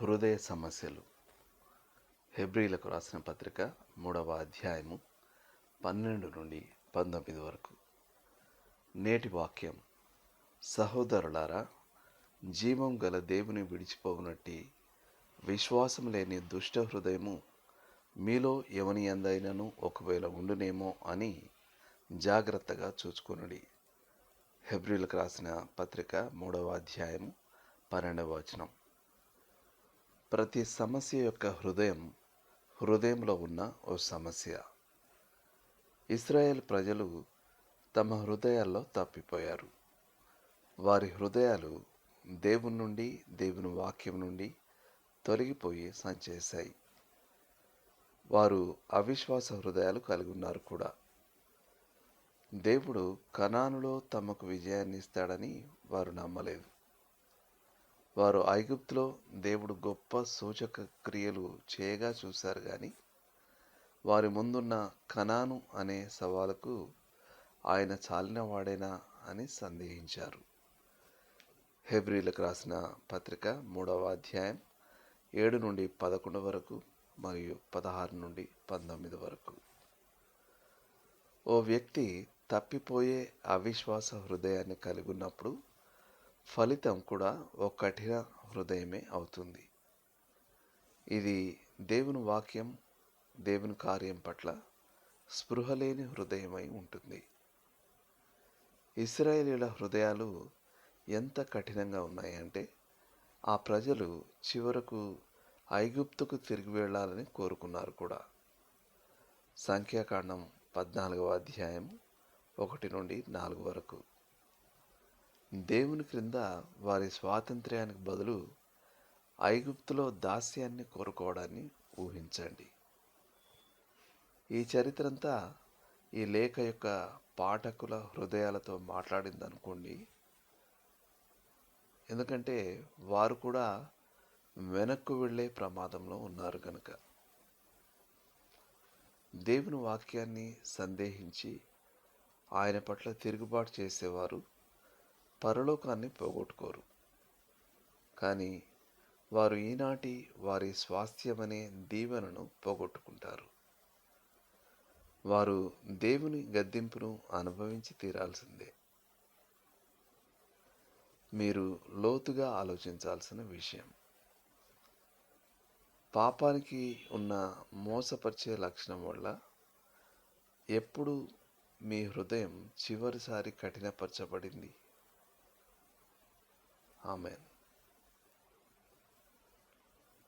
హృదయ సమస్యలు. హెబ్రీలకు రాసిన పత్రిక మూడవ అధ్యాయము పన్నెండు నుండి పంతొమ్మిది వరకు. నేటి వాక్యం. సహోదరులారా జీవం గల దేవుని విడిచిపోవునట్టి విశ్వాసం లేని దుష్ట హృదయము మీలో ఎవని ఎందైనను ఒకవేళ ఉండునేమో అని జాగ్రత్తగా చూచుకొనుడి. హెబ్రిలకు రాసిన పత్రిక మూడవ అధ్యాయము పన్నెండవ వచనం. ప్రతి సమస్య యొక్క హృదయం హృదయంలో ఉన్న ఓ సమస్య. ఇస్రాయేల్ ప్రజలు తమ హృదయాల్లో తప్పిపోయారు. వారి హృదయాలు దేవుని నుండి దేవుని వాక్యం నుండి తొలగిపోయి సంచేశాయి. వారు అవిశ్వాస హృదయాలు కలిగి ఉన్నారు కూడా. దేవుడు కనానులో తమకు విజయాన్ని ఇస్తాడని వారు నమ్మలేదు. వారు ఐగుప్తులో దేవుడు గొప్ప సూచక క్రియలు చేయగా చూశారు కానీ వారి ముందున్న కనాను అనే సవాలుకు ఆయన చాలినవాడేనా అని సందేహించారు. హెబ్రిలకు రాసిన పత్రిక మూడవ అధ్యాయం ఏడు నుండి పదకొండు వరకు మరియు పదహారు నుండి పంతొమ్మిది వరకు. ఓ వ్యక్తి తప్పిపోయే అవిశ్వాస హృదయాన్ని కలిగి ఉన్నప్పుడు ఫలితం కూడా ఓ కఠిన హృదయమే అవుతుంది. ఇది దేవుని వాక్యం దేవుని కార్యం పట్ల స్పృహలేని హృదయమై ఉంటుంది. ఇస్రాయేలీల హృదయాలు ఎంత కఠినంగా ఉన్నాయంటే ఆ ప్రజలు చివరకు ఐగుప్తుకు తిరిగి వెళ్ళాలని కోరుకున్నారు కూడా. సంఖ్యాకాండం పద్నాలుగవ అధ్యాయం ఒకటి నుండి నాలుగు వరకు. దేవుని క్రింద వారి స్వాతంత్ర్యానికి బదులు ఐగుప్తులో దాస్యాన్ని కోరుకోవడాన్ని ఊహించండి. ఈ చరిత్రంతా ఈ లేఖ యొక్క పాఠకుల హృదయాలతో మాట్లాడింది అనుకోండి ఎందుకంటే వారు కూడా వెనక్కు వెళ్ళే ప్రమాదంలో ఉన్నారు కనుక దేవుని వాక్యాన్ని సందేహించి ఆయన పట్ల తిరుగుబాటు చేసేవారు పరలోకాన్ని పోగొట్టుకోరు. కానీ వారు ఈనాటి వారి స్వాస్థ్యమనే దీవెనను పోగొట్టుకుంటారు. వారు దేవుని గద్దింపును అనుభవించి తీరాల్సిందే. మీరు లోతుగా ఆలోచించాల్సిన విషయం. పాపానికి ఉన్న మోసపరిచే లక్షణం వల్ల ఎప్పుడు మీ హృదయం చివరిసారి కఠినపరచబడింది? Amen.